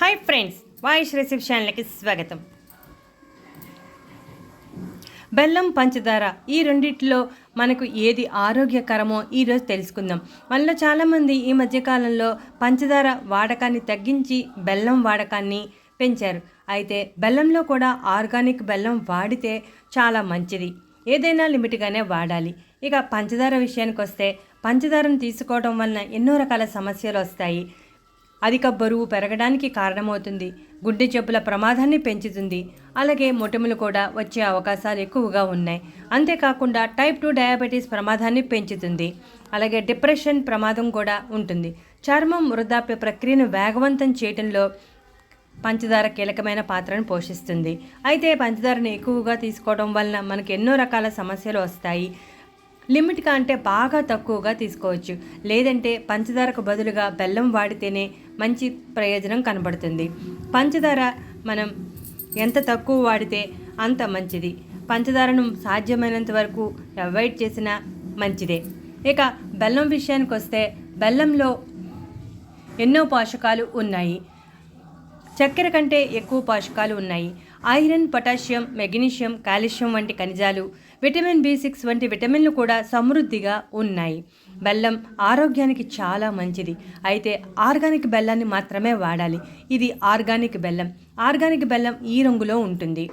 Hi friends voice recipe ఛానల్కి స్వాగతం. బెల్లం పంచదార ఈ రెండిట్లో మనకు ఏది ఆరోగ్యకరమో ఈరోజు తెలుసుకుందాం. మనలో చాలామంది ఈ మధ్యకాలంలో పంచదార వాడకాన్ని తగ్గించి బెల్లం వాడకాన్ని పెంచారు. అయితే బెల్లంలో కూడా ఆర్గానిక్ బెల్లం వాడితే చాలా మంచిది. ఏదైనా లిమిట్గానే వాడాలి. ఇక పంచదార విషయానికి వస్తే పంచదారను తీసుకోవడం వలన ఎన్నో రకాల సమస్యలు వస్తాయి. అధిక బరువు పెరగడానికి కారణమవుతుంది. గుండె జబ్బుల ప్రమాదాన్ని పెంచుతుంది. అలాగే మొటిమలు కూడా వచ్చే అవకాశాలు ఎక్కువగా ఉన్నాయి. అంతేకాకుండా టైప్ టూ డయాబెటీస్ ప్రమాదాన్ని పెంచుతుంది. అలాగే డిప్రెషన్ ప్రమాదం కూడా ఉంటుంది. చర్మం వృద్ధాప్య ప్రక్రియను వేగవంతం చేయడంలో పంచదార కీలకమైన పాత్రను పోషిస్తుంది. అయితే పంచదారను ఎక్కువగా తీసుకోవడం వలన మనకు ఎన్నో రకాల సమస్యలు వస్తాయి. లిమిట్ కంటే బాగా తక్కువగా తీసుకోవచ్చు. లేదంటే పంచదారకు బదులుగా బెల్లం వాడితేనే మంచి ప్రయోజనం కనబడుతుంది. పంచదార మనం ఎంత తక్కువ వాడితే అంత మంచిది. పంచదారను సాధ్యమైనంత వరకు అవాయిడ్ చేసినా మంచిదే. ఇక బెల్లం విషయానికి వస్తే బెల్లంలో ఎన్నో పోషకాలు ఉన్నాయి. చక్కెర కంటే ఎక్కువ పోషకాలు ఉన్నాయి. ఐరన్ పొటాషియం మెగ్నీషియం కాల్షియం వంటి ఖనిజాలు విటమిన్ బి సిక్స్ వంటి విటమిన్లు కూడా సమృద్ధిగా ఉన్నాయి. బెల్లం ఆరోగ్యానికి చాలా మంచిది. అయితే ఆర్గానిక్ బెల్లాన్ని మాత్రమే వాడాలి. ఇది ఆర్గానిక్ బెల్లం. ఆర్గానిక్ బెల్లం ఈ రంగులో ఉంటుంది.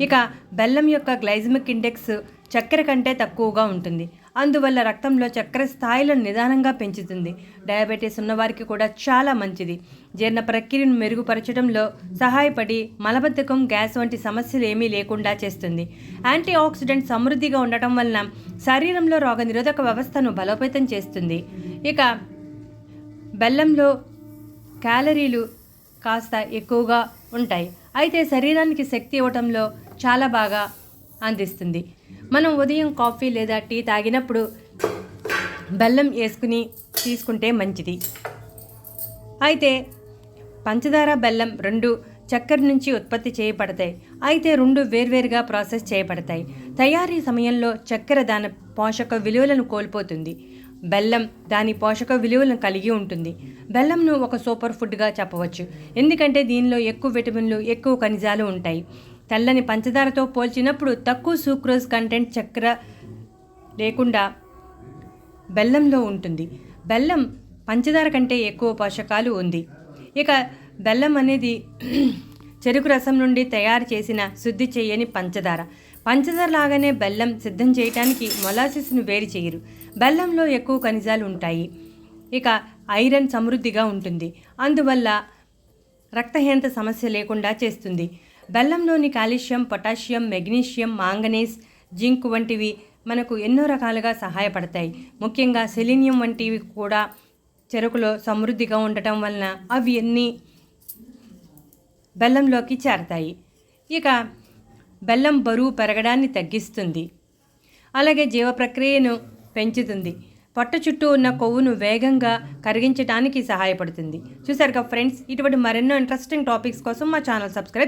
ఇక బెల్లం యొక్క గ్లైజమిక్ ఇండెక్స్ చక్కెర కంటే తక్కువగా ఉంటుంది. అందువల్ల రక్తంలో చక్కెర స్థాయిలను నిదానంగా పెంచుతుంది. డయాబెటీస్ ఉన్నవారికి కూడా చాలా మంచిది. జీర్ణ ప్రక్రియను మెరుగుపరచడంలో సహాయపడి మలబద్ధకం గ్యాస్ వంటి సమస్యలు ఏమీ లేకుండా చేస్తుంది. యాంటీ ఆక్సిడెంట్ సమృద్ధిగా ఉండటం వలన శరీరంలో రోగనిరోధక వ్యవస్థను బలోపేతం చేస్తుంది. ఇక బెల్లంలో క్యాలరీలు కాస్త ఎక్కువగా ఉంటాయి. అయితే శరీరానికి శక్తి ఇవ్వటంలో చాలా బాగా అందిస్తుంది. మనం ఉదయం కాఫీ లేదా టీ తాగినప్పుడు బెల్లం వేసుకుని తీసుకుంటే మంచిది. అయితే పంచదార బెల్లం రెండు చక్కెర నుంచి ఉత్పత్తి చేయబడతాయి. అయితే రెండు వేర్వేరుగా ప్రాసెస్ చేయబడతాయి. తయారీ సమయంలో చక్కెర దాని పోషక విలువలను కోల్పోతుంది. బెల్లం దాని పోషక విలువలను కలిగి ఉంటుంది. బెల్లంను ఒక సూపర్ ఫుడ్గా చెప్పవచ్చు. ఎందుకంటే దీనిలో ఎక్కువ విటమిన్లు ఎక్కువ ఖనిజాలు ఉంటాయి. తెల్లని పంచదారతో పోల్చినప్పుడు తక్కువ సూక్రోజ్ కంటెంట్ చక్కెర లేకుండా బెల్లంలో ఉంటుంది. బెల్లం పంచదార కంటే ఎక్కువ పోషకాలు ఉంది. ఇక బెల్లం అనేది చెరుకు రసం నుండి తయారు చేసిన శుద్ధి చేయని పంచదార. పంచదార లాగానే బెల్లం సిద్ధం చేయడానికి మొలాసిస్ను వేరు చేయరు. బెల్లంలో ఎక్కువ ఖనిజాలు ఉంటాయి. ఇక ఐరన్ సమృద్ధిగా ఉంటుంది. అందువల్ల రక్తహీనత సమస్య లేకుండా చేస్తుంది. బెల్లంలోని calcium potassium magnesium manganese zinc వంటివి మనకు ఎన్నో రకాలుగా సహాయపడతాయి. ముఖ్యంగా సెలీనియం వంటివి కూడా చెరుకులో సమృద్ధిగా ఉండటం వలన అవి అన్నీ బెల్లంలోకి చేరతాయి. ఇక బెల్లం బరువు పెరగడాన్ని తగ్గిస్తుంది. అలాగే జీవ ప్రక్రియను పెంచుతుంది. పొట్ట చుట్టూ ఉన్న కొవ్వును వేగంగా కరిగించడానికి సహాయపడుతుంది. చూసారుగా ఫ్రెండ్స్ ఇటువంటి మరెన్నో ఇంట్రెస్టింగ్ టాపిక్స్ కోసం మా ఛానల్ సబ్స్క్రైబ్